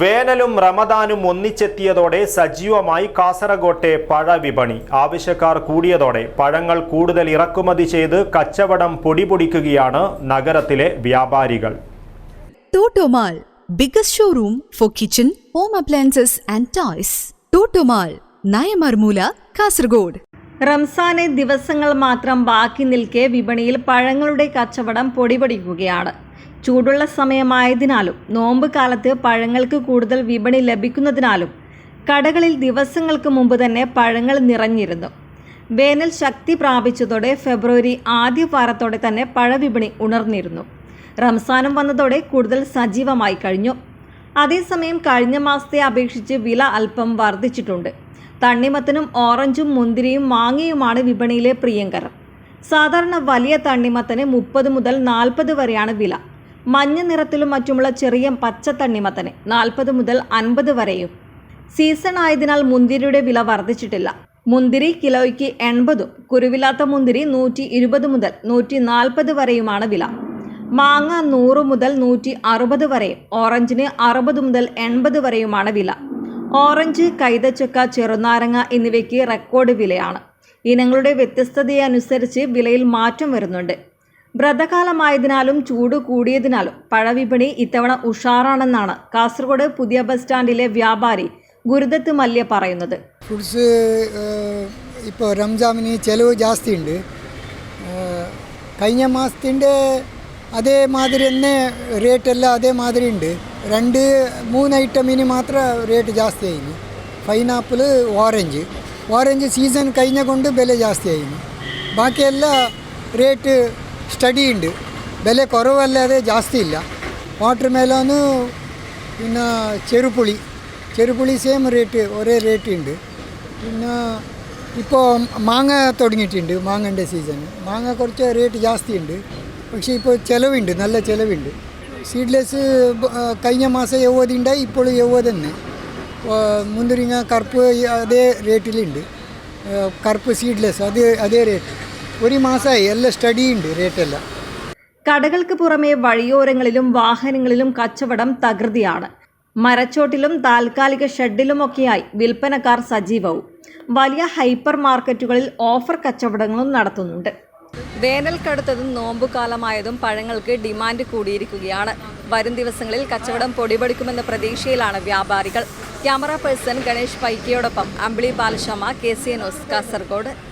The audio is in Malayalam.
വേനലും റമദാനും ഒന്നിച്ചെത്തിയതോടെ സജീവമായി കാസർഗോട്ടെ പഴവിപണി ആവശ്യക്കാർ കൂടിയതോടെ പഴങ്ങൾ കൂടുതൽ ഇറക്കുമതി ചെയ്ത് കച്ചവടം പൊടിപൊടിക്കുകയാണ് നഗരത്തിലെ വ്യാപാരികൾ. Toto mall biggest showroom for kitchen home appliances and toys. Toto mall Nayamarmoola Kasaragod റംസാനെ ദിവസങ്ങൾ മാത്രം ബാക്കി നിൽക്കെ വിപണിയിൽ പഴങ്ങളുടെ കച്ചവടം പൊടിപൊടിക്കുകയാണ്. ചൂടുള്ള സമയമായതിനാലും നോമ്പ് കാലത്ത് പഴങ്ങൾക്ക് കൂടുതൽ വിപണി ലഭിക്കുന്നതിനാലും കടകളിൽ ദിവസങ്ങൾക്ക് മുമ്പ് തന്നെ പഴങ്ങൾ നിറഞ്ഞിരുന്നു. വേനൽ ശക്തി പ്രാപിച്ചതോടെ ഫെബ്രുവരി ആദ്യ വാരത്തോടെ തന്നെ പഴവിപണി ഉണർന്നിരുന്നു. റംസാനും വന്നതോടെ കൂടുതൽ സജീവമായി കഴിഞ്ഞു. അതേസമയം കഴിഞ്ഞ മാസത്തെ അപേക്ഷിച്ച് വില അല്പം വർദ്ധിച്ചിട്ടുണ്ട്. തണ്ണിമത്തനും ഓറഞ്ചും മുന്തിരിയും മാങ്ങയുമാണ് വിപണിയിലെ പ്രിയങ്കരം. സാധാരണ വലിയ തണ്ണിമത്തന് മുപ്പത് മുതൽ നാൽപ്പത് വരെയാണ് വില. മഞ്ഞ നിറത്തിലും മറ്റുമുള്ള ചെറിയ പച്ച തണ്ണിമത്തന് നാൽപ്പത് മുതൽ അൻപത് വരെയും. സീസൺ ആയതിനാൽ മുന്തിരിയുടെ വില വർദ്ധിച്ചിട്ടില്ല. മുന്തിരി കിലോയ്ക്ക് എൺപതും കുരുവില്ലാത്ത മുന്തിരി നൂറ്റി ഇരുപത് മുതൽ നൂറ്റി നാൽപ്പത് വരെയുമാണ് വില. മാങ്ങ നൂറ് മുതൽ നൂറ്റി അറുപത് വരെയും ഓറഞ്ചിന് അറുപത് മുതൽ എൺപത് വരെയുമാണ് വില. ഓറഞ്ച് കൈതച്ചക്ക ചെറുനാരങ്ങ എന്നിവയ്ക്ക് റെക്കോർഡ് വിലയാണ്. ഇനങ്ങളുടെ വ്യത്യസ്തതയനുസരിച്ച് വിലയിൽ മാറ്റം വരുന്നുണ്ട്. വ്രതകാലമായതിനാലും ചൂട് കൂടിയതിനാലും പഴവിപണി ഇത്തവണ ഉഷാറാണെന്നാണ് കാസർഗോഡ് പുതിയ ബസ് സ്റ്റാൻഡിലെ വ്യാപാരി ഗുരുദത്ത് മല്യ പറയുന്നത്. ഫ്രൂട്ട്സ് ഇപ്പോൾ റംജാമിന് ചിലവ് ജാസ്തി ഉണ്ട് കഴിഞ്ഞ മാസത്തിന്റെ അതേമാതിരി തന്നെ റേറ്റ് എല്ലാം അതേമാതിരി ഉണ്ട് രണ്ട് മൂന്ന് ഐറ്റമിന് മാത്രം റേറ്റ് ജാസ്തി ആയിരുന്നു പൈനാപ്പിൾ ഓറഞ്ച്. ഓറഞ്ച് സീസൺ കഴിഞ്ഞ കൊണ്ട് വില ജാസ്തി ആയിരുന്നു ബാക്കിയെല്ലാം റേറ്റ് സ്റ്റഡി ഉണ്ട് വില കുറവല്ലാതെ ജാസ്തി ഇല്ല വാട്ടർ മെലോന് പിന്നെ ചെറുപുളി. ചെറുപുളി സെയിം റേറ്റ് ഒരേ റേറ്റ് ഉണ്ട്. പിന്നെ ഇപ്പോൾ മാങ്ങ തുടങ്ങിയിട്ടുണ്ട് മാങ്ങന്റെ സീസൺ മാങ്ങ കുറച്ച് റേറ്റ് ജാസ്തി ഉണ്ട് പക്ഷേ ഇപ്പോൾ ചിലവുണ്ട് നല്ല ചിലവുണ്ട്. സീഡ്ലെസ് കഴിഞ്ഞ മാസം എഴുപത് ഉണ്ടായി ഇപ്പോൾ എഴുപത് തന്നെ. മുന്തിരിങ്ങ കറുപ്പ് അതേ റേറ്റിലുണ്ട് കറുപ്പ് സീഡ്ലെസ് അത് അതേ റേറ്റ് ഒരു മാസമായി എല്ലാം സ്റ്റഡി ഉണ്ട് റേറ്റെല്ലാം കടകൾക്ക് പുറമെ വഴിയോരങ്ങളിലും വാഹനങ്ങളിലും കച്ചവടം തകൃതിയാണ്. മരച്ചോട്ടിലും താൽക്കാലിക ഷെഡിലുമൊക്കെയായി വിൽപ്പനക്കാർ സജീവവും. വലിയ ഹൈപ്പർ മാർക്കറ്റുകളിൽ ഓഫർ കച്ചവടങ്ങളും നടത്തുന്നുണ്ട്. വേനൽ കടുത്തതും നോമ്പുകാലമായതും പഴങ്ങൾക്ക് ഡിമാൻഡ് കൂടിയിരിക്കുകയാണ്. വരും ദിവസങ്ങളിൽ കച്ചവടം പൊടിപൊടിക്കുമെന്ന പ്രതീക്ഷയിലാണ് വ്യാപാരികൾ. Camera person Ganesh പൈക്കയോടൊപ്പം Ambili Balasharma K C N Kasaragod.